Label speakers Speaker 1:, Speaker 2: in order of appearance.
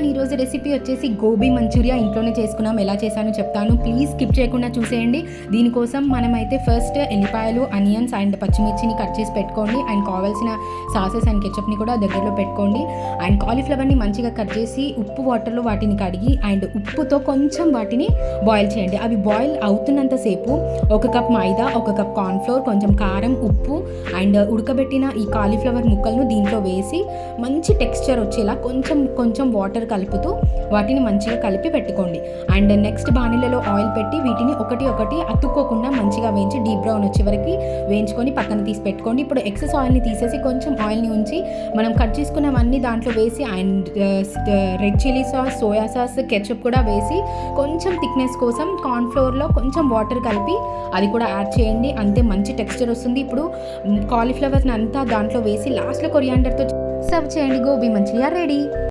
Speaker 1: కానీ ఈరోజు రెసిపీ వచ్చేసి గోబీ మంచూరియా. ఇంట్లోనే చేసుకున్నాం. ఎలా చేశానో చెప్తాను. ప్లీజ్ స్కిప్ చేయకుండా చూసేయండి. దీనికోసం మనమైతే ఫస్ట్ ఎల్లిపాయలు అనియన్స్ అండ్ పచ్చిమిర్చిని కట్ చేసి పెట్టుకోండి. అండ్ కావాల్సిన సాసెస్ అండ్ కెచప్ని కూడా దగ్గరలో పెట్టుకోండి. అండ్ కాలీఫ్లవర్ని మంచిగా కట్ చేసి ఉప్పు వాటర్లో వాటిని కడిగి అండ్ ఉప్పుతో కొంచెం వాటిని బాయిల్ చేయండి. అవి బాయిల్ అవుతున్నంతసేపు ఒక కప్ మైదా ఒక కప్ కార్న్ఫ్లోర్ కొంచెం కారం ఉప్పు అండ్ ఉడకబెట్టిన ఈ కాలీఫ్లవర్ ముక్కలను దీంట్లో వేసి మంచి టెక్స్చర్ వచ్చేలా కొంచెం కొంచెం వాటర్ కలుపుతూ వాటిని మంచిగా కలిపి పెట్టుకోండి. అండ్ నెక్స్ట్ బాణీలలో ఆయిల్ పెట్టి వీటిని ఒకటి ఒకటి అతుక్కోకుండా మంచిగా వేయించి డీప్ బ్రౌన్ వచ్చే వరకు వేయించుకొని పక్కన తీసి పెట్టుకోండి. ఇప్పుడు ఎక్సెస్ ఆయిల్ని తీసేసి కొంచెం ఆయిల్ని ఉంచి మనం కట్ చేసుకున్నవన్నీ దాంట్లో వేసి and red chilli sauce soya sauce ketchup కూడా వేసి కొంచెం థిక్నెస్ కోసం కార్న్ఫ్లోర్లో కొంచెం వాటర్ కలిపి అది కూడా యాడ్ చేయండి. అంతే మంచి టెక్స్చర్ వస్తుంది. ఇప్పుడు కాలీఫ్లవర్ని అంతా దాంట్లో వేసి లాస్ట్లో కొరియాండర్తో సర్వ్ చేయండి. గోబీ మంచిగా రెడీ.